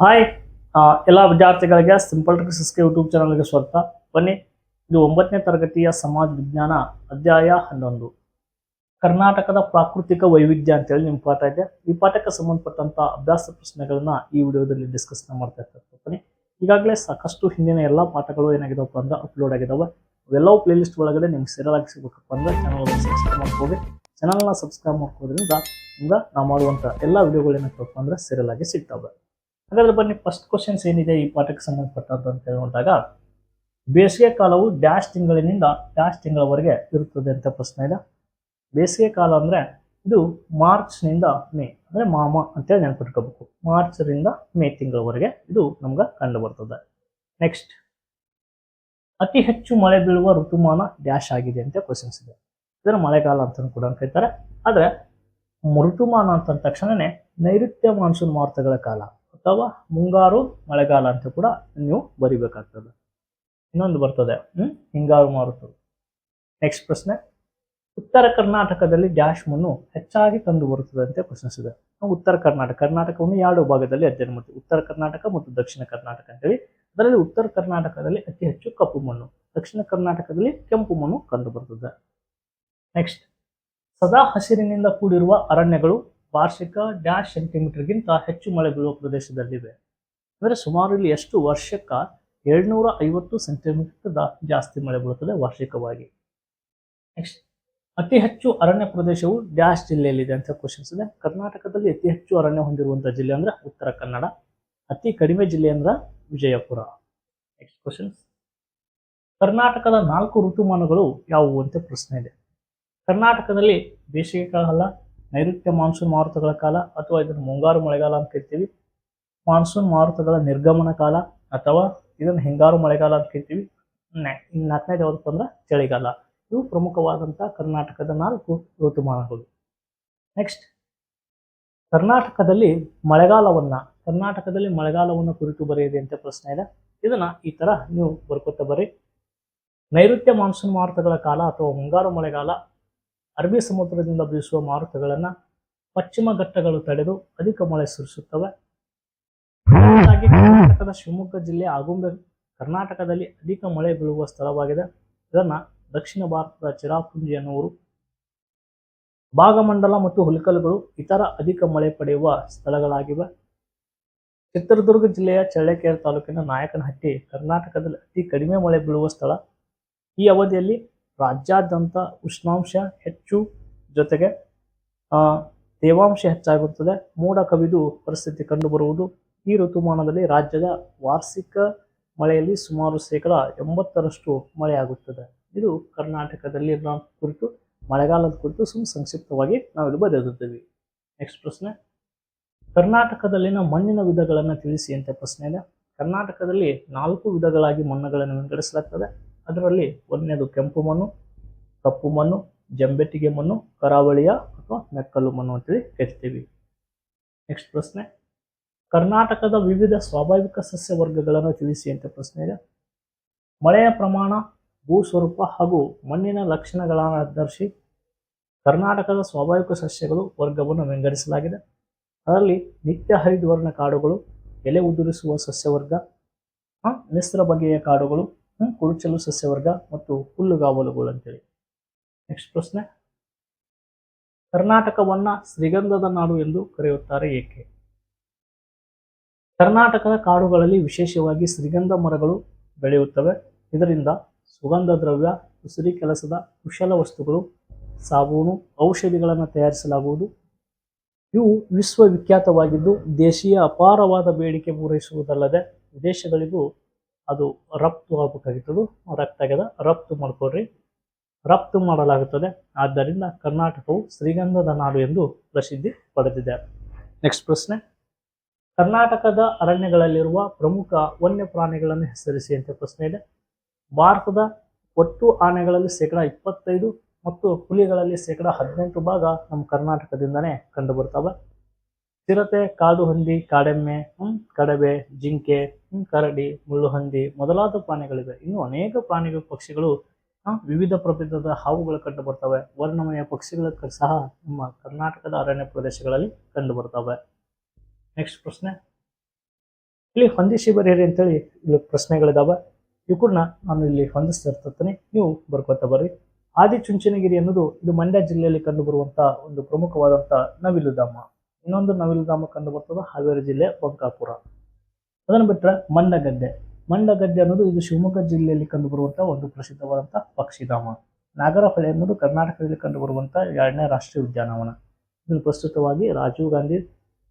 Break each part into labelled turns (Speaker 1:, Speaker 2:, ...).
Speaker 1: Hi ಎಲ್ಲ ವಿದ್ಯಾರ್ಥಿಗಳಿಗೆ simple ಟ್ರಿಕ್ಸ್ಗೆ YouTube ಚಾನಲ್ಗೆ ಸ್ವಾಗತ. ಬನ್ನಿ, ಇದು ಒಂಬತ್ತನೇ ತರಗತಿಯ ಸಮಾಜ ವಿಜ್ಞಾನ ಅಧ್ಯಾಯ ಹನ್ನೊಂದು. ಕರ್ನಾಟಕದ ಪ್ರಾಕೃತಿಕ ವೈವಿಧ್ಯ ಅಂತೇಳಿ ನಿಮ್ಮ ಪಾಠ ಇದೆ. ಈ ಪಾಠಕ್ಕೆ ಸಂಬಂಧಪಟ್ಟಂಥ ಅಭ್ಯಾಸ ಪ್ರಶ್ನೆಗಳನ್ನ ಈ ವಿಡಿಯೋದಲ್ಲಿ ಡಿಸ್ಕಸ್ ಮಾಡ್ತಾ ಇರ್ತಾರೆ ಬನ್ನಿ, ಈಗಾಗಲೇ ಸಾಕಷ್ಟು ಹಿಂದಿನ ಎಲ್ಲ ಪಾಠಗಳು ಏನಾಗಿದಾವಪ್ಪ ಅಂದ್ರೆ ಅಪ್ಲೋಡ್ ಆಗಿದಾವೆ. ಅವೆಲ್ಲವೂ ಪ್ಲೇಲಿಸ್ಟ್ ಒಳಗಡೆ ನಿಮ್ಗೆ ಸೇರಲಾಗಿ ಸಿಗ್ಬೇಕಪ್ಪ ಅಂದ್ರೆ ಚಾನಲ್ ಸಬ್ಸ್ಕ್ರೈಬ್ ಮಾಡ್ಕೋರಿ ಚಾನಲ್ನ ಸಬ್ಸ್ಕ್ರೈಬ್ ಮಾಡ್ಕೋದ್ರಿಂದ ನಾವು ಮಾಡುವಂಥ ಎಲ್ಲ ವಿಡಿಯೋಗಳು ಏನಾಗ್ತಪ್ಪ ಅಂದ್ರೆ ಸೇರಲಾಗಿ ಸಿಗ್ತವೆ. ಹಾಗಾದ್ರೆ ಬನ್ನಿ ಫಸ್ಟ್ ಕ್ವಶನ್ಸ್ ಏನಿದೆ ಈ ಪಾಠಕ್ಕೆ ಸಂಬಂಧಪಟ್ಟಂತ ಅಂತ ಹೇಳುವಂತಾಗ ಬೇಸಿಗೆ ಕಾಲವು ಡ್ಯಾಶ್ ತಿಂಗಳಿನಿಂದ ಡ್ಯಾಶ್ ತಿಂಗಳವರೆಗೆ ಇರುತ್ತದೆ ಅಂತ ಪ್ರಶ್ನೆ ಇದೆ. ಬೇಸಿಗೆ ಕಾಲ ಅಂದರೆ ಇದು ಮಾರ್ಚ್ನಿಂದ ಮೇ, ಅಂದರೆ ಮಾಮ ಅಂತೇಳಿ ನೆನ್ಪಿಟ್ಕೋಬೇಕು. ಮಾರ್ಚ್ರಿಂದ ಮೇ ತಿಂಗಳವರೆಗೆ ಇದು ನಮ್ಗೆ ಕಂಡು ಬರ್ತದೆ ನೆಕ್ಸ್ಟ್ ಅತಿ ಹೆಚ್ಚು ಮಳೆ ಬೀಳುವ ಋತುಮಾನ ಡ್ಯಾಶ್ ಆಗಿದೆ ಅಂತ ಕ್ವಶನ್ಸ್ ಇದೆ. ಇದನ್ನು ಮಳೆಗಾಲ ಅಂತ ಕೂಡ ಕರೀತಾರೆ ಆದರೆ, ಋತುಮಾನ ಅಂತ ಅಂದ ತಕ್ಷಣನೇ ನೈಋತ್ಯ ಮಾನ್ಸೂನ್ ಮಾರುತಗಳ ಕಾಲ. ಅಥವಾ ಮುಂಗಾರು ಮಳೆಗಾಲ ಅಂತ ಕೂಡ ನೀವು ಬರಿಬೇಕಾಗ್ತದೆ. ಇನ್ನೊಂದು ಬರ್ತದೆ, ಹ್ಮ್, ಹಿಂಗಾರು ಮಾರುತ ನೆಕ್ಸ್ಟ್ ಪ್ರಶ್ನೆ. ಉತ್ತರ ಕರ್ನಾಟಕದಲ್ಲಿ ಡ್ಯಾಶ್ ಮಣ್ಣು ಹೆಚ್ಚಾಗಿ ಕಂಡು ಬರುತ್ತದೆ ಅಂತ ಪ್ರಶ್ನಿಸಿದೆ ಉತ್ತರ ಕರ್ನಾಟಕ, ಕರ್ನಾಟಕವನ್ನು ಎರಡು ಭಾಗದಲ್ಲಿ ಅಧ್ಯಯನ ಮಾಡ್ತೀವಿ. ಉತ್ತರ ಕರ್ನಾಟಕ ಮತ್ತು ದಕ್ಷಿಣ ಕರ್ನಾಟಕ ಅಂತೇಳಿ. ಅದರಲ್ಲಿ ಉತ್ತರ ಕರ್ನಾಟಕದಲ್ಲಿ ಅತಿ ಹೆಚ್ಚು ಕಪ್ಪು ಮಣ್ಣು, ದಕ್ಷಿಣ ಕರ್ನಾಟಕದಲ್ಲಿ ಕೆಂಪು ಮಣ್ಣು ಕಂಡು ಬರುತ್ತದೆ ನೆಕ್ಸ್ಟ್ ಸದಾ ಹಸಿರಿನಿಂದ ಕೂಡಿರುವ ಅರಣ್ಯಗಳು ವಾರ್ಷಿಕ ಡ್ಯಾಶ್ ಸೆಂಟಿಮೀಟರ್ಗಿಂತ ಹೆಚ್ಚು ಮಳೆ ಬೀಳುವ ಪ್ರದೇಶದಲ್ಲಿವೆ. ಅಂದರೆ ಸುಮಾರು ಇಲ್ಲಿ ಎಷ್ಟು ವರ್ಷಕ್ಕ ಏಳ್ನೂರ ಐವತ್ತು ಸೆಂಟಿಮೀಟರ್ ಜಾಸ್ತಿ ಮಳೆ ಬೀಳುತ್ತದೆ ವಾರ್ಷಿಕವಾಗಿ. ನೆಕ್ಸ್ಟ್, ಅತಿ ಹೆಚ್ಚು ಅರಣ್ಯ ಪ್ರದೇಶವು ಡ್ಯಾಶ್ ಜಿಲ್ಲೆಯಲ್ಲಿದೆ ಅಂತ ಕ್ವಶನ್ಸ್ ಇದೆ ಕರ್ನಾಟಕದಲ್ಲಿ ಅತಿ ಹೆಚ್ಚು ಅರಣ್ಯ ಹೊಂದಿರುವಂಥ ಜಿಲ್ಲೆ ಅಂದ್ರೆ ಉತ್ತರ ಕನ್ನಡ, ಅತಿ ಕಡಿಮೆ ಜಿಲ್ಲೆ ಅಂದ್ರೆ ವಿಜಯಪುರ. ನೆಕ್ಸ್ಟ್ ಕ್ವಶನ್ಸ್ ಕರ್ನಾಟಕದ ನಾಲ್ಕು ಋತುಮಾನಗಳು ಯಾವುವು ಅಂತ ಪ್ರಶ್ನೆ ಇದೆ. ಕರ್ನಾಟಕದಲ್ಲಿ ಬೇಸಿಗೆ ಕಾಲ ನೈಋತ್ಯ ಮಾನ್ಸೂನ್ ಮಾರುತಗಳ ಕಾಲ ಅಥವಾ ಇದನ್ನು ಮುಂಗಾರು ಮಳೆಗಾಲ ಅಂತ ಕರಿತೀವಿ ಮಾನ್ಸೂನ್ ಮಾರುತಗಳ ನಿರ್ಗಮನ ಕಾಲ ಅಥವಾ ಇದನ್ನು ಹಿಂಗಾರು ಮಳೆಗಾಲ ಅಂತ ಕರಿತೀವಿ ನಾಲ್ಕನೇದು ಯಾವ್ದಪ್ಪ ಅಂದ್ರೆ ಚಳಿಗಾಲ. ಇವು ಪ್ರಮುಖವಾದಂತಹ ಕರ್ನಾಟಕದ ನಾಲ್ಕು ಋತುಮಾನಗಳು. ನೆಕ್ಸ್ಟ್, ಕರ್ನಾಟಕದಲ್ಲಿ ಮಳೆಗಾಲವನ್ನ, ಕರ್ನಾಟಕದಲ್ಲಿ ಮಳೆಗಾಲವನ್ನು ಕುರಿತು ಬರೆಯಿದೆ ಅಂತ ಪ್ರಶ್ನೆ ಇದೆ. ಇದನ್ನ ಈ ತರ ನೀವು ಬರ್ಕೊತ ಬರ್ರಿ. ನೈಋತ್ಯ ಮಾನ್ಸೂನ್ ಮಾರುತಗಳ ಕಾಲ ಅಥವಾ ಮುಂಗಾರು ಮಳೆಗಾಲ ಅರಬ್ಬಿ ಸಮುದ್ರದಿಂದ ಬೀಸುವ ಮಾರುತಗಳನ್ನ ಪಶ್ಚಿಮ ಘಟ್ಟಗಳು ತಡೆದು ಅಧಿಕ ಮಳೆ ಸುರಿಸುತ್ತವೆ. ಕರ್ನಾಟಕದ ಶಿವಮೊಗ್ಗ ಜಿಲ್ಲೆ ಆಗುಂಬೆ ಕರ್ನಾಟಕದಲ್ಲಿ ಅಧಿಕ ಮಳೆ ಬೀಳುವ ಸ್ಥಳವಾಗಿದೆ. ಇದನ್ನ ದಕ್ಷಿಣ ಭಾರತದ ಚಿರಾಪುಂಜಿ ಎನ್ನುವರು ಭಾಗಮಂಡಲ ಮತ್ತು ಹುಲಿಕಲ್ಗಳು ಇತರ ಅಧಿಕ ಮಳೆ ಪಡೆಯುವ ಸ್ಥಳಗಳಾಗಿವೆ. ಚಿತ್ರದುರ್ಗ ಜಿಲ್ಲೆಯ ಚಳ್ಳಕೆರೆ ತಾಲೂಕಿನ ನಾಯಕನಹಟ್ಟಿ ಕರ್ನಾಟಕದಲ್ಲಿ ಅತಿ ಕಡಿಮೆ ಮಳೆ ಬೀಳುವ ಸ್ಥಳ. ಈ ಅವಧಿಯಲ್ಲಿ ರಾಜ್ಯಾದ್ಯಂತ ಉಷ್ಣಾಂಶ ಹೆಚ್ಚು ಜೊತೆಗೆ ತೇವಾಂಶ ಹೆಚ್ಚಾಗುತ್ತದೆ. ಮೋಡ ಕವಿದು ಪರಿಸ್ಥಿತಿ ಕಂಡುಬರುವುದು. ಈ ಋತುಮಾನದಲ್ಲಿ ರಾಜ್ಯದ ವಾರ್ಷಿಕ ಮಳೆಯಲ್ಲಿ ಸುಮಾರು ಶೇಕಡ ಎಂಬತ್ತರಷ್ಟು ಮಳೆಯಾಗುತ್ತದೆ. ಇದು ಕರ್ನಾಟಕದಲ್ಲಿ ಕುರಿತು, ಮಳೆಗಾಲದ ಕುರಿತು ಸುಮ್ ಸಂಕ್ಷಿಪ್ತವಾಗಿ ನಾವಿಲ್ಲಿ ಬರೆದಿದ್ದೀವಿ. ನೆಕ್ಸ್ಟ್ ಪ್ರಶ್ನೆ. ಕರ್ನಾಟಕದಲ್ಲಿನ ಮಣ್ಣಿನ ವಿಧಗಳನ್ನು ತಿಳಿಸಿ ಅಂತ ಪ್ರಶ್ನೆ ಇದೆ. ಕರ್ನಾಟಕದಲ್ಲಿ ನಾಲ್ಕು ವಿಧಗಳಾಗಿ ಮಣ್ಣುಗಳನ್ನು ವಿಂಗಡಿಸಲಾಗ್ತದೆ. ಅದರಲ್ಲಿ ಒಂದನೇದು ಕೆಂಪು ಮಣ್ಣು, ಕಪ್ಪು ಮಣ್ಣು, ಜಂಬೆಟ್ಟಿಗೆ ಮಣ್ಣು, ಕರಾವಳಿಯ ಅಥವಾ ಮೆಕ್ಕಲು ಮಣ್ಣು ಅಂತೇಳಿ ಕರಿತೀವಿ. ನೆಕ್ಸ್ಟ್ ಪ್ರಶ್ನೆ. ಕರ್ನಾಟಕದ ವಿವಿಧ ಸ್ವಾಭಾವಿಕ ಸಸ್ಯ ವರ್ಗಗಳನ್ನು ತಿಳಿಸಿ ಅಂತ ಪ್ರಶ್ನೆ ಇದೆ. ಮಳೆಯ ಪ್ರಮಾಣ ಭೂ ಸ್ವರೂಪ ಹಾಗೂ ಮಣ್ಣಿನ ಲಕ್ಷಣಗಳನ್ನು ಆಧರಿಸಿ ಕರ್ನಾಟಕದ ಸ್ವಾಭಾವಿಕ ಸಸ್ಯಗಳು ವರ್ಗವನ್ನು ವಿಂಗಡಿಸಲಾಗಿದೆ. ಅದರಲ್ಲಿ ನಿತ್ಯ ಹರಿದ್ವರ್ಣ ಕಾಡುಗಳು, ಎಲೆ ಉದುರಿಸುವ ಸಸ್ಯವರ್ಗ ಮಿಶ್ರ ಬಗೆಯ ಕಾಡುಗಳು ಕುರುಚಲು, ಸಸ್ಯವರ್ಗ ಮತ್ತು ಹುಲ್ಲುಗಾವಲುಗಳು ಅಂತೇಳಿ. ನೆಕ್ಸ್ಟ್ ಪ್ರಶ್ನೆ. ಕರ್ನಾಟಕವನ್ನ ಶ್ರೀಗಂಧದ ನಾಡು ಎಂದು ಕರೆಯುತ್ತಾರೆ ಏಕೆ? ಕರ್ನಾಟಕದ ಕಾಡುಗಳಲ್ಲಿ ವಿಶೇಷವಾಗಿ ಶ್ರೀಗಂಧ ಮರಗಳು ಬೆಳೆಯುತ್ತವೆ. ಇದರಿಂದ ಸುಗಂಧ ದ್ರವ್ಯ, ಉಸಿರಿ ಕೆಲಸದ ಕುಶಲ ವಸ್ತುಗಳು, ಸಾಬೂನು, ಔಷಧಿಗಳನ್ನು ತಯಾರಿಸಲಾಗುವುದು. ಇವು ವಿಶ್ವವಿಖ್ಯಾತವಾಗಿದ್ದು ದೇಶೀಯ ಅಪಾರವಾದ ಬೇಡಿಕೆ ಪೂರೈಸುವುದಲ್ಲದೆ ವಿದೇಶಗಳಿಗೂ ಅದು ರಫ್ತು ಆಗಬೇಕಾಗಿತ್ತು ರಫ್ತು ರಫ್ತು ಮಾಡಿಕೊಡ್ರಿ ರಫ್ತು ಮಾಡಲಾಗುತ್ತದೆ. ಆದ್ದರಿಂದ ಕರ್ನಾಟಕವು ಶ್ರೀಗಂಧದ ನಾಡು ಎಂದು ಪ್ರಸಿದ್ಧಿ ಪಡೆದಿದೆ. ನೆಕ್ಸ್ಟ್ ಪ್ರಶ್ನೆ. ಕರ್ನಾಟಕದ ಅರಣ್ಯಗಳಲ್ಲಿರುವ ಪ್ರಮುಖ ವನ್ಯ ಪ್ರಾಣಿಗಳನ್ನು ಹೆಸರಿಸಿ ಅಂತ ಪ್ರಶ್ನೆ ಇದೆ. ಭಾರತದ ಒಟ್ಟು ಆನೆಗಳಲ್ಲಿ ಶೇಕಡ ಇಪ್ಪತ್ತೈದು ಮತ್ತು ಹುಲಿಗಳಲ್ಲಿ ಶೇಕಡ ಹದಿನೆಂಟು ಭಾಗ ನಮ್ಮ ಕರ್ನಾಟಕದಿಂದನೇ ಕಂಡು ಬರ್ತವೆ ಚಿರತೆ ಕಾಡು ಹಂದಿ ಕಾಡೆಮ್ಮೆ ಹ್ಮ್, ಕಡವೆ ಜಿಂಕೆ ಹ್ಮ್, ಕರಡಿ ಮುಳ್ಳುಹಂದಿ ಮೊದಲಾದ ಪ್ರಾಣಿಗಳಿವೆ. ಇನ್ನು ಅನೇಕ ಪ್ರಾಣಿಗಳು ಪಕ್ಷಿಗಳು ವಿವಿಧ ಪ್ರಭೇದದ ಹಾವುಗಳು ಕಂಡು ಬರ್ತವೆ. ವರ್ಣಮಯ ಪಕ್ಷಿಗಳ ಸಹ ನಮ್ಮ ಕರ್ನಾಟಕದ ಅರಣ್ಯ ಪ್ರದೇಶಗಳಲ್ಲಿ ಕಂಡು ಬರ್ತವೆ. ನೆಕ್ಸ್ಟ್ ಪ್ರಶ್ನೆ. ಇಲ್ಲಿ ಹೊಂದಿ ಬರೀರಿ ಅಂತೇಳಿ ಇಲ್ಲಿ ಪ್ರಶ್ನೆಗಳಿದಾವೆ. ಇವು ಕೂಡ ನಾನು ಇಲ್ಲಿ ಹೊಂದಿಸ್ತಿರ್ತೇನೆ ನೀವು ಬರ್ಕೊತ ಬರ್ರಿ. ಆದಿಚುಂಚನಗಿರಿ ಅನ್ನೋದು ಇದು ಮಂಡ್ಯ ಜಿಲ್ಲೆಯಲ್ಲಿ ಕಂಡು ಬರುವಂತ ಒಂದು ಪ್ರಮುಖವಾದಂತ ನವಿಲುಧಾಮ ಇನ್ನೊಂದು ನವಿಲುಧಾಮ ಕಂಡು ಬರ್ತದೆ ಹಾವೇರಿ ಜಿಲ್ಲೆ ಬಂಕಾಪುರ. ಅದನ್ನು ಬಿಟ್ಟರೆ ಮಂಡಗದ್ದೆ. ಮಂಡಗದ್ದೆ ಅನ್ನೋದು ಇದು ಶಿವಮೊಗ್ಗ ಜಿಲ್ಲೆಯಲ್ಲಿ ಕಂಡುಬರುವಂಥ ಒಂದು ಪ್ರಸಿದ್ಧವಾದಂಥ ಪಕ್ಷಿಧಾಮ. ನಾಗರಹೊಳೆ ಅನ್ನೋದು ಕರ್ನಾಟಕದಲ್ಲಿ ಕಂಡುಬರುವಂಥ ಎರಡನೇ ರಾಷ್ಟ್ರೀಯ ಉದ್ಯಾನವನ. ಇದನ್ನು ಪ್ರಸ್ತುತವಾಗಿ ರಾಜೀವ್ ಗಾಂಧಿ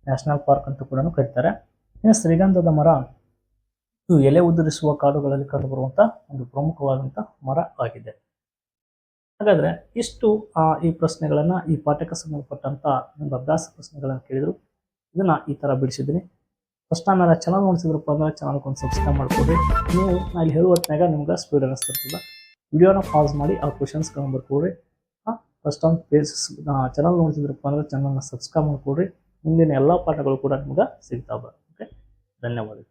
Speaker 1: ನ್ಯಾಷನಲ್ ಪಾರ್ಕ್ ಅಂತ ಕೂಡ ಕರೀತಾರೆ. ಇನ್ನು ಶ್ರೀಗಂಧದ ಮರ, ಇದು ಎಲೆ ಉದುರಿಸುವ ಕಾಡುಗಳಲ್ಲಿ ಕಂಡುಬರುವಂಥ ಒಂದು ಪ್ರಮುಖವಾದಂಥ ಮರ ಆಗಿದೆ. ಹಾಗಾದ್ರೆ ಇಷ್ಟು ಆ, ಈ ಪ್ರಶ್ನೆಗಳನ್ನು ಈ ಪಾಠಕ್ಕೆ ಸಂಬಂಧಪಟ್ಟಂತ ಒಂದು ಅಭ್ಯಾಸ ಪ್ರಶ್ನೆಗಳನ್ನ ಕೇಳಿದ್ರು. ಇದನ್ನ ಈ ತರ ಬಿಡಿಸಿದ್ದೀನಿ. ಫಸ್ಟ್ ನಾನು ಚಾನಲ್ ನೋಡಿಸಿದ್ರಪ್ಪ ಅಂದ್ರೆ ಚಾನಲ್ ಒಂದು ಸಬ್ಸ್ಕ್ರೈಬ್ ಮಾಡ್ಕೊಡ್ರಿ ನೀವು ನಾ ಇಲ್ಲಿ ಹೇಳುವ ಹೊತ್ತಿನಾಗ ನಿಮ್ಗೆ ಸ್ಪೀಡ್ ಅನ್ನಿಸ್ತಿರ್ತದ ವಿಡಿಯೋನ ಪಾಸ್ ಮಾಡಿ ಆ ಕ್ವಶನ್ಸ್ಗಳನ್ನ ಬರ್ಕೊಡ್ರಿ. ಫಸ್ಟ್ ಟೈಮ್ ಪೇಜ್ ಚಾನಲ್ ನೋಡ್ತಿದ್ರಪ್ಪ ಅಂದ್ರೆ ಚಾನಲ್ನ ಸಬ್ಸ್ಕ್ರೈಬ್ ಮಾಡ್ಕೊಡ್ರಿ. ಮುಂದಿನ ಎಲ್ಲ ಪಾಠಗಳು ಕೂಡ ನಿಮ್ಗೆ ಸಿಗ್ತಾವೆ. ಓಕೆ ಧನ್ಯವಾದಗಳು.